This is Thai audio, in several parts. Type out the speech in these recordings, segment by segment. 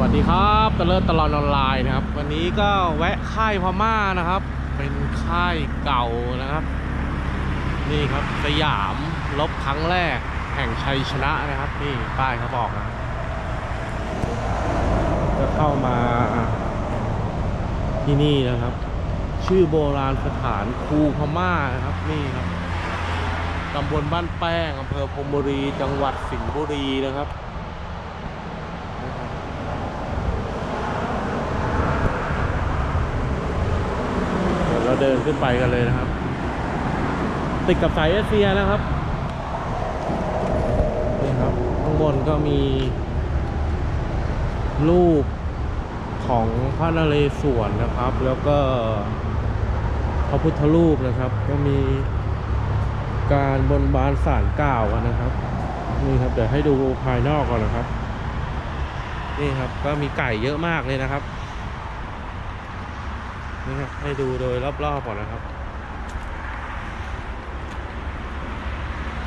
วัสดีครับตะเลิศตลอดออนไลน์นะครับ วันนี้ก็แวะค่ายพม่านะครับ เป็นค่ายเก่านะครับ นี่ครับสยามลบครั้งแรกแห่งชัยชนะนะครับ นี่ป้ายเขาบอกนะก็เข้ามาที่นี่นะครับ ชื่อโบราณสถานคูพม่านะครับนี่ครับตำบลบ้านแป้งอำเภอพรมบุรี จังหวัดสิงห์บุรีนะครับ เดินขึ้นไปกันเลยนะครับ ติดกับสายเอเชียนะครับนี่ครับข้างบนก็มีรูปของพระนเรศวรนะครับ แล้วก็พระพุทธรูปนะครับ ก็มีการบนบานสารกล่าวกันนะครับนี่ครับเดี๋ยวให้ดูภายนอกก่อนนะครับ นี่ครับก็มีไก่เยอะมากเลยนะครับ นี่ครับให้ดูโดยรอบๆก่อนนะครับ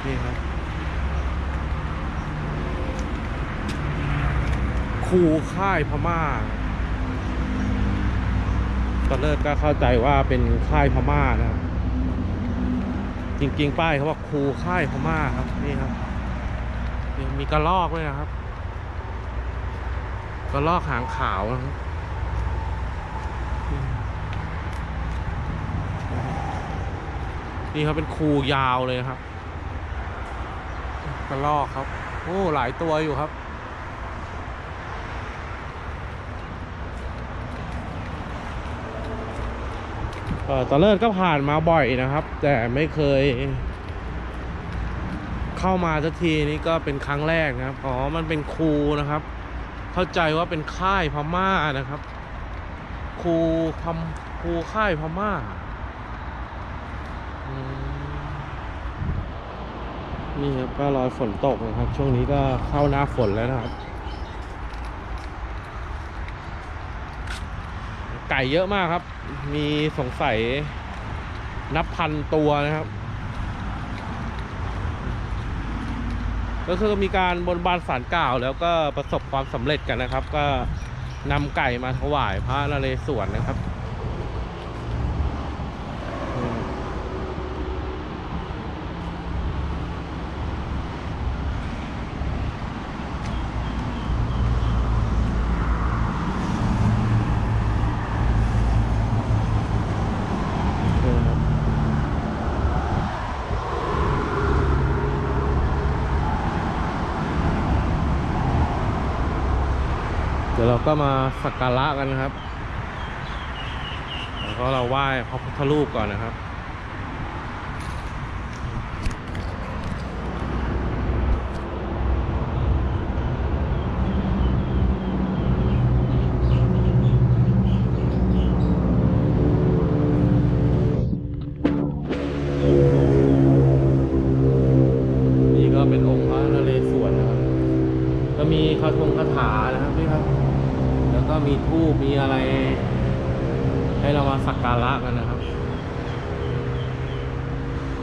นี่ครับคูค่ายพม่าตอนแรกก็เข้าใจว่าเป็นค่ายพม่านะครับ จริงๆ ป้ายเขาบอกคูค่ายพม่าครับนี่ครับมีกระลอกด้วยนะครับกระลอกหางขาวนะครับ นี่ครับเป็นคูยาวเลยครับกระลอกครับ โอ้หลายตัวอยู่ครับ เออตอนเลิศก็ผ่านมาบ่อยนะครับ แต่ไม่เคย เข้ามาสักทีนี่ก็เป็นครั้งแรกนะครับ อ๋อ มันเป็นครูนะครับ เข้าใจว่าเป็นค่ายพม่านะครับครูคำครูค่ายพม่า นี่ครับก็รอยฝนตกนะครับ ช่วงนี้ก็เข้าหน้าฝนแล้วนะครับ ไก่เยอะมากครับ มีสงสัยนับพันตัวนะครับ ก็คือมีการบนบานสารกล่าว แล้วก็ประสบความสำเร็จกันนะครับ ก็นำไก่มาถวายพระนเรศวรนะครับอืม นี่นะครับเดี๋ยวเราก็มาสักการะกันนะครับ แล้วก็เราไหว้พระพุทธรูปก่อนนะครับนี่ก็เป็นองค์พระนเรศวรนะครับ ก็มีคาถงคาถานะครับนี่ครับ ก็มีทูบมีอะไร ให้เรามาสักการะกันนะครับ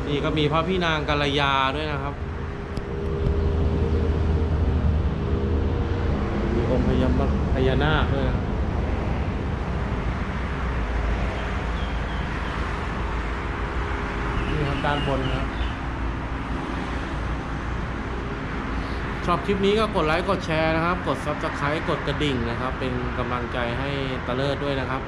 นี่ก็มีพระพี่นางกัลยาด้วยนะครับมีองค์พญาพญานาคด้วยนะนี่ครับด้านบนนะครับ ชอบคลิปนี้ก็กดไลค์กดแชร์นะครับ กด Subscribe กดกระดิ่งนะครับ เป็นกำลังใจให้ตะเลิศด้วยนะครับ